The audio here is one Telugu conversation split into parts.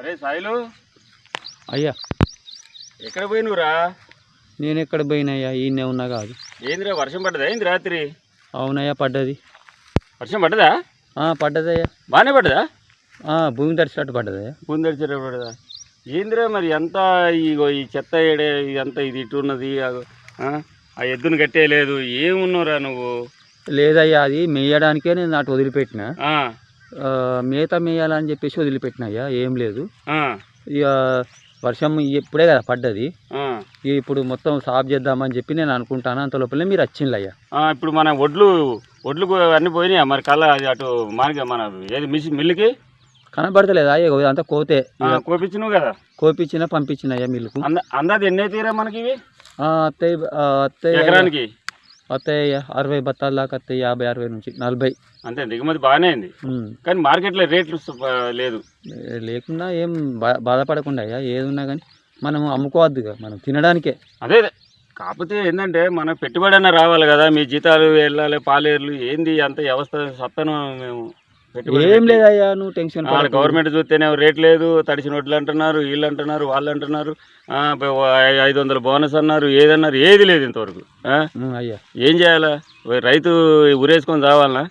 అరే సాయిలు. అయ్యా. ఎక్కడ పోయినురా నేను ఎక్కడ పోయినయ్యా ఈయనే ఉన్నా కాదు. ఏందిరా వర్షం పడ్డదా? ఏంది రాత్రి? అవునయ్యా పడ్డది. వర్షం పడ్డదా? ఆ, పడ్డదయ్యా బాగానే పడ్డదా? ఆ, భూమి తడిచినట్టు పడ్డదయ్యా ముందడిచారు పడ్డదా? ఏందిరా మరి ఎంత ఇగో ఈ చెత్త ఏడే ఎంత ఇది ఇటు ఉన్నది ఆ- ఆ? ఆ ఎద్దును కట్టేయలేదు ఏమున్నావురా నువ్వు? లేదయ్యా అది మేయడానికే నేను అటు వదిలిపెట్టిన. ఆ, మేత మేయాలని చెప్పేసి వదిలిపెట్టిన అయ్యా ఏం లేదు. ఇక వర్షం ఇప్పుడే కదా పడ్డది. ఇప్పుడు మొత్తం సాఫ్ చేద్దామని చెప్పి నేను అనుకుంటాను. అంత లోపలే మీరు వచ్చిండ్లు అయ్యా. ఆ, ఇప్పుడు మన ఒడ్లు ఒడ్లు అన్నీ పోయినాయా? మరి కళ్ళ అది అటు మార్గ మన ఏది మిషన్ మిల్లుకి? కనబడతలేదా అంతా కోతే. కోపించినావు కదా? కోపించిన పంపించిన అయ్యా మిల్లుకు. అంద అందాది ఎన్ని అవుతాయిరా మనకి ఇవి? అత్తయ్య అత్తయ్య అత్తయ్య అరవై బత్తాల దాకా అత్తయ్య యాభై అరవై నుంచి నలభై. అంతే దిగుమతి బాగానే అయింది. కానీ మార్కెట్లో రేట్లు లేదు. లేకున్నా ఏం బా బాధపడకుండా అయ్యా ఏది ఉన్నా కానీ మనం అమ్ముకోవద్దుగా మనం తినడానికే. అదే. కాకపోతే ఏంటంటే మన పెట్టుబడి అన్న రావాలి కదా మీ జీతాలు వెళ్ళాలి పాలేర్లు ఏంది అంత వ్యవస్థ సత్తను మేము ఏం లేదయ్యా నువ్వు టెన్షన్. గవర్నమెంట్ చూస్తేనే రేట్ లేదు తడిసిన వడ్లు అంటున్నారు వీళ్ళు అంటున్నారు వాళ్ళు అంటున్నారు ఐదు వందల బోనస్ అన్నారు ఏదన్నారు ఏది లేదు ఇంతవరకు అయ్యా. ఏం చేయాలా? రైతు ఉరేసుకొని రావాలనా?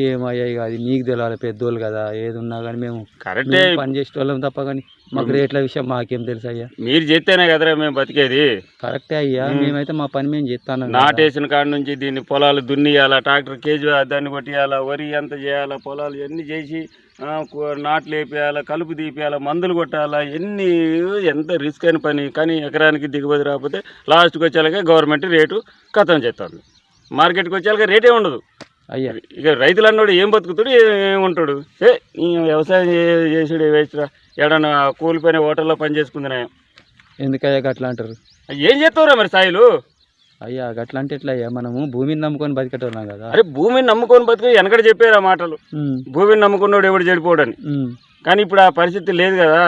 ఏమయ్యా ఇక అది నీకు తెలియాలి పెద్దోళ్ళు కదా ఏది ఉన్నా కానీ మేము కరెక్టే పని చేసే వాళ్ళం తప్ప కానీ మాకు రేట్ల విషయం మాకేం తెలుసు అయ్యా. మీరు చేస్తేనే కదరా మేము బతికేది. కరెక్టే అయ్యా. మేమైతే మా పని మేము చేస్తాను నాటేసిన కాడ నుంచి దీన్ని పొలాలు దున్నియాలా ట్రాక్టర్ కేజీ దాన్ని కొట్టియాలా వరి ఎంత చేయాలా పొలాలు ఎన్ని చేసి నాట్లు వేపియాలా కలుపు తీపియాలా మందులు కొట్టాలా ఎన్ని ఎంత రిస్క్ అయిన పని కానీ ఎకరానికి దిగుబడి రాకపోతే లాస్ట్కి వచ్చేలాగా గవర్నమెంట్ రేటు కథం చేస్తుంది. మార్కెట్కి వచ్చేలాగా రేటే ఉండదు. అయ్యా. ఇక రైతులు అన్నాడు ఏం బతుకుతాడు ఏం ఉంటాడు ఏ ఈ వ్యవసాయం చేసుడు వేస్ట్రా? ఏడన్నా కూలిపోయిన హోటల్లో పని చేసుకుందినా? ఎందుకయ్యా గట్లా అంటారు? ఏం చేస్తావురా మరి సాయిలు? అయ్యా గట్లా అంటే ఎట్లా అయ్యా మనము భూమిని నమ్ముకొని బతికేటోళ్ళం కదా. అరే భూమిని నమ్ముకొని బతుకు వెనకడ చెప్పారు ఆ మాటలు భూమిని నమ్ముకున్నాడు ఎవడు చెడిపోడని. ఉమ్. కానీ ఇప్పుడు ఆ పరిస్థితి లేదు కదా.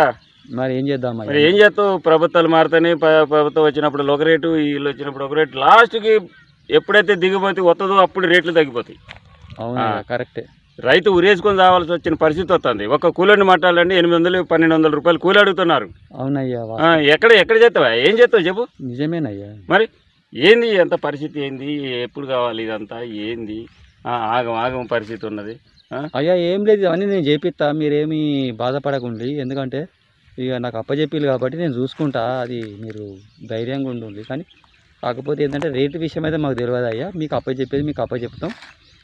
మరి ఏం చేద్దాం మరి ఏం చేస్తావు? ప్రభుత్వాలు మారుతాయి ప్రభుత్వం వచ్చినప్పుడు ఒక రేటు వీళ్ళు వచ్చినప్పుడు ఒక రేటు. లాస్ట్కి ఎప్పుడైతే దిగుబడి వస్తుందో అప్పుడు రేట్లు తగ్గిపోతాయి. కరెక్టే. రైతు ఉరేసుకొని రావాల్సి వచ్చిన పరిస్థితి వస్తుంది. ఒక కూలని మాట్లాడాలంటే ఎనిమిది వందలు పన్నెండు వందల రూపాయలు కూలి అడుగుతున్నారు. అవునయ్యా ఎక్కడ ఎక్కడ చేస్తావా? ఏం చేస్తావు చెప్పు. నిజమేనయ్యా. మరి ఏంది ఎంత పరిస్థితి? ఏంది? ఎప్పుడు కావాలి ఇదంతా? ఏంది? ఆగం ఆగం పరిస్థితి ఉన్నది? అయ్యా ఏం లేదు అవన్నీ నేను చేపిస్తా. మీరేమీ బాధపడకండి. ఎందుకంటే ఇక నాకు అప్పచెప్పిల్లు కాబట్టి నేను చూసుకుంటా. అది మీరు ధైర్యంగా ఉండండి కానీ కాకపోతే ఏంటంటే రేటు విషయం అయితే మాకు తెలియదు అయ్యా. మీకు అప్పచెప్పేది మీకు అప్పచెప్తాం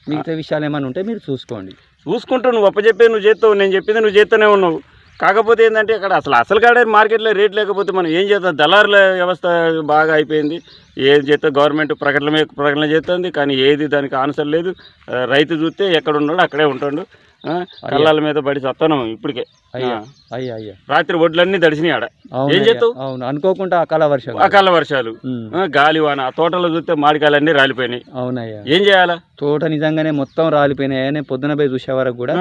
మిగతా విషయాలు ఏమైనా ఉంటే మీరు చూసుకోండి. చూసుకుంటూ నువ్వు అప్పచెప్పేది నువ్వు చేస్తావు నేను చెప్పింది నువ్వు చేస్తూనే ఉన్నావు. కాకపోతే ఏంటంటే అక్కడ అసలు అసలు కాడే మార్కెట్లో రేట్ లేకపోతే మనం ఏం చేస్తాం దళారుల వ్యవస్థ బాగా అయిపోయింది. ఏం చేస్తే గవర్నమెంట్ ప్రకటన ప్రకటన చేస్తుంది కానీ ఏది దానికి ఆన్సర్ లేదు. రైతు చూస్తే ఎక్కడ ఉన్నాడు అక్కడే ఉంటాడు. కళ్ళాల మీద పడి సత్తాను ఇప్పటికే. అయ్యా అయ్యా రాత్రి వడ్లన్నీ తడిసినాయి ఆడ. ఏం చేస్తావు? అవును. అనుకోకుండా అకాల వర్షం అకాల వర్షాలు. గాలి వాన. ఆ తోటలో చూస్తే మామిడికాయలన్నీ రాలిపోయినాయి. అవునయ్యా. ఏం చేయాలా? తోట నిజంగానే మొత్తం రాలిపోయినాయి. పొద్దున పోయి చూసే వరకు కూడా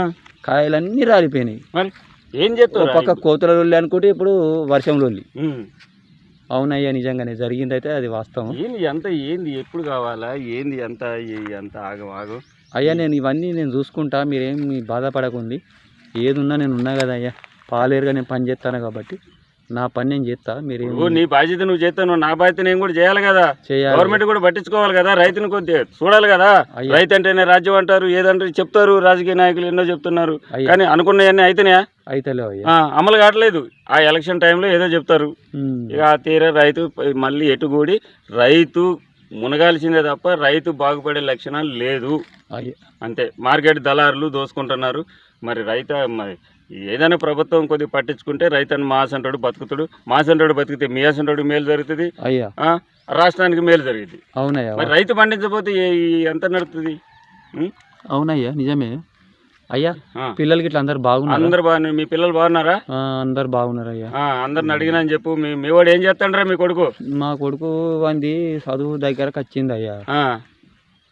కాయలన్నీ రాలిపోయినాయి. మరి? ఏం ఒక చేస్తావు పక్క కోతుల లొల్లి అనుకుంటే ఇప్పుడు వర్షం లొల్లి. అవునయ్యా నిజంగానే జరిగిందైతే అది వాస్తవం. ఏంది ఎంత ఏంది ఎప్పుడు కావాలా ఏంది ఎంత ఈ- ఎంత ఆగం ఆగం. అయ్యా నేను ఇవన్నీ నేను చూసుకుంటా మీరేం మీ బాధపడకండి. ఏది ఉన్నా నేను ఉన్నా కదా అయ్యా పాలేరుగా నేను పని చేస్తాను కాబట్టి. నా పని నేను చేస్తా మీరేం నీ బాధ్యత నువ్వు చేస్తావు నా బాధ్యత నేను కూడా చేయాలి కదా. గవర్నమెంట్ కూడా పట్టించుకోవాలి కదా రైతుని కొద్దిగా చూడాలి కదా. రైతు అంటేనే రాజ్యం అంటారు ఏదంటారు చెప్తారు రాజకీయ నాయకులు ఎన్నో చెప్తున్నారు. కానీ అనుకున్నవన్నీ అయితేనే? అయితేలేవు అమలు కావట్లేదు. ఆ ఎలక్షన్ టైంలో ఏదో చెప్తారు. ఇక ఆ తీర రైతు మళ్ళీ ఎటుగూడి రైతు మునగాల్సిందే తప్ప రైతు బాగుపడే లక్షణాలు లేదు. అంతే. మార్కెట్ దళారులు దోసుకుంటున్నారు. మరి రైత మరి ఏదైనా ప్రభుత్వం కొద్దిగా పట్టించుకుంటే రైతు మాసంటాడు బతుకుతాడు. మాసంటాడు బతికితే మీ అసంటాడు మేలు జరుగుతుంది. రాష్ట్రానికి మేలు జరిగింది. అవునయ్యా. మరి రైతు పండించకపోతే ఎంత నడుస్తుంది ఉం? అవునయ్యా నిజమే. అయ్యా. పిల్లలకి ఇట్లా అందరు బాగున్నారు? అందరు బాగున్నారు. మీ పిల్లలు బాగున్నారా? అందరు బాగున్నారు అయ్యా అందరిని అడిగినా అని చెప్పు. మీ మీ వాడు ఏం చేస్తాడరా మీ కొడుకు? మా కొడుకు వాంది చదువు దగ్గరకు వచ్చింది అయ్యా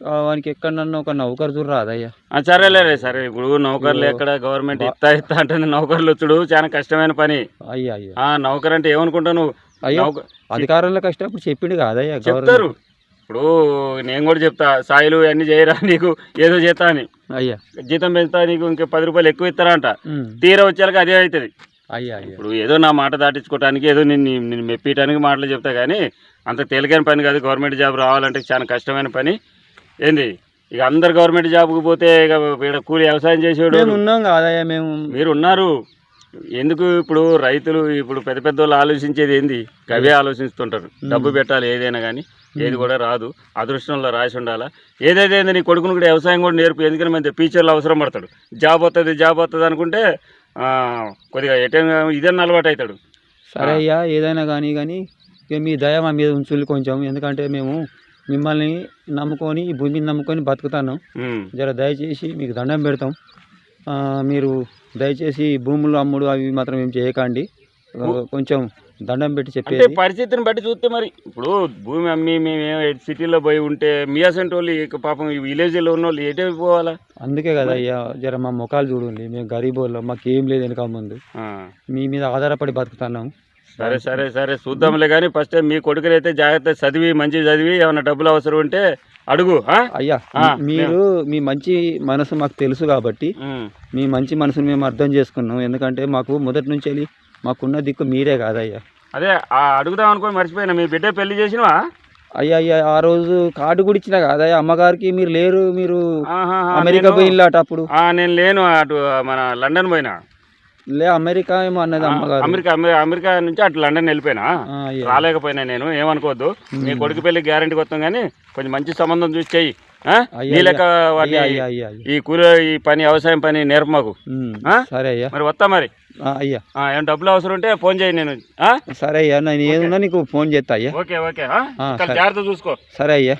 వానికి ఎక్కడన్నా ఒక నౌకరు చూడు రాదయ్యా. ఆ, సరేలే రే సరే ఇప్పుడు నౌకర్లు ఎక్కడ గవర్నమెంట్ ఇస్తా ఇస్తా అంటుంది. నౌకర్లు వచ్చుడు చాలా కష్టమైన పని. అయ్యా నౌకర్ అంటే ఏమనుకుంటావు నువ్వు? అయ్యో అధికారంలో కష్టప్పుడు చెప్పిండు కాదయ్యా చెప్తారు. ఇప్పుడు నేను కూడా చెప్తా సాయిలు అన్ని చేయరా నీకు? ఏదో చేస్తా అని. అయ్యా. జీతం పెంచుతా నీకు ఇంక పది రూపాయలు ఎక్కువ ఇస్తారా అంట. తీరా వచ్చాక అదే అవుతుంది. అయ్యా ఇప్పుడు ఏదో నా మాట దాటించుకోవడానికి ఏదో నిన్ను నిన్ను మెప్పించడానికి మాటలు చెప్తా కానీ అంత తేలికైన పని కాదు. గవర్నమెంట్ జాబ్ రావాలంటే చాలా కష్టమైన పని. ఏంది? ఇక అందరు గవర్నమెంట్ జాబ్కి పోతే ఇక వీడ కూలి వ్యవసాయం చేసేవాడు మేము ఉన్నాం కాదయ్యా మేము మీరు ఉన్నారు ఎందుకు ఇప్పుడు రైతులు ఇప్పుడు పెద్ద పెద్ద వాళ్ళు ఆలోచించేది ఏంది? అవే ఆలోచిస్తుంటారు. డబ్బు పెట్టాలి ఏదైనా కానీ ఏది కూడా రాదు. అదృష్టంలో రాసి ఉండాలా? ఏదైతే ఏంది నీ కొడుకును కూడా వ్యవసాయం కూడా నేర్పు ఎందుకంటే మన ఫ్యూచర్లో అవసరం పడతాడు. జాబ్ వస్తుంది జాబ్ వస్తుంది అనుకుంటే కొద్దిగా ఎటైనా ఇదన్నా అలవాటు అవుతాడు సరే అయ్యా ఏదైనా కానీ కానీ మీ దయ మా మీద ఉంచులు కొంచెం. ఎందుకంటే మేము మిమ్మల్ని నమ్ముకొని ఈ భూమిని నమ్ముకొని బతుకుతాను. జర దయచేసి మీకు దండం పెడతాం. మీరు దయచేసి భూములు అమ్ముడు అవి మాత్రం ఏం చేయకండి. కొంచెం దండం పెట్టి అంటే చెప్పేది. పరిస్థితిని బట్టి చూస్తే మరి ఇప్పుడు భూమి అమ్మి మేము సిటీలో పోయి ఉంటే మీ అసంటి వాళ్ళు పాపం ఈ విలేజ్లో ఉన్న వాళ్ళు ఎటే పోవాలా? అందుకే కదా అయ్యా జర మా ముఖాలు చూడండి. మేము గరీబ్ వాళ్ళం మాకు ఏం లేదు వెనక ముందు. మీ మీద ఆధారపడి బతుకుతున్నాం. సరే సరే సరే చూద్దాంలే కానీ ఫస్ట్ మీ కొడుకునైతే జాగ్రత్త చదివి మంచి చదివి ఏమైనా డబ్బులు అవసరం ఉంటే అడుగు? అయ్యా మీరు మీ మంచి మనసు మాకు తెలుసు కాబట్టి. మీ మంచి మనసుని మేము అర్థం చేసుకున్నాం. ఎందుకంటే మాకు మొదటి నుంచి వెళ్ళి మాకున్న దిక్కు మీరే కాదయ్యా. అదే ఆ అడుగుదాం అనుకొని మర్చిపోయినా. మీ బిడ్డ పెళ్ళి చేసినవా? అయ్యా అయ్యా ఆ రోజు కార్డు కూడా ఇచ్చిన కాదయ్యా. అమ్మగారికి మీరు లేరు మీరు అమెరికా పోయినలాట అప్పుడు. ఆ, నేను లేను అటు మన లండన్ పోయినా. లే అమెరికా ఏమో అన్నది అమ్మగారు. అమెరికా అమె- అమెరికా నుంచి అటు లండన్ వెళ్ళిపోయినా? రాలేకపోయినా నేను ఏమనుకోవద్దు. మీ కొడుకు పెళ్ళి గ్యారంటీకి వస్తాం కానీ కొంచెం మంచి సంబంధం చూసి చెయ్యి. నీ లెక్క ఈ కూర ఈ పని వ్యవసాయం పని నేర్పు మాకు? సరే అయ్యా. మరి వస్తా మరి. అయ్యా. ఏమైనా డబ్బులు అవసరం ఉంటే ఫోన్ చేయి నేను? సరే అయ్యా నేను ఏదున్నా నీకు ఫోన్ చేస్తా అయ్యా. Okay okay. జాగ్రత్త చూసుకో. సరే అయ్యా.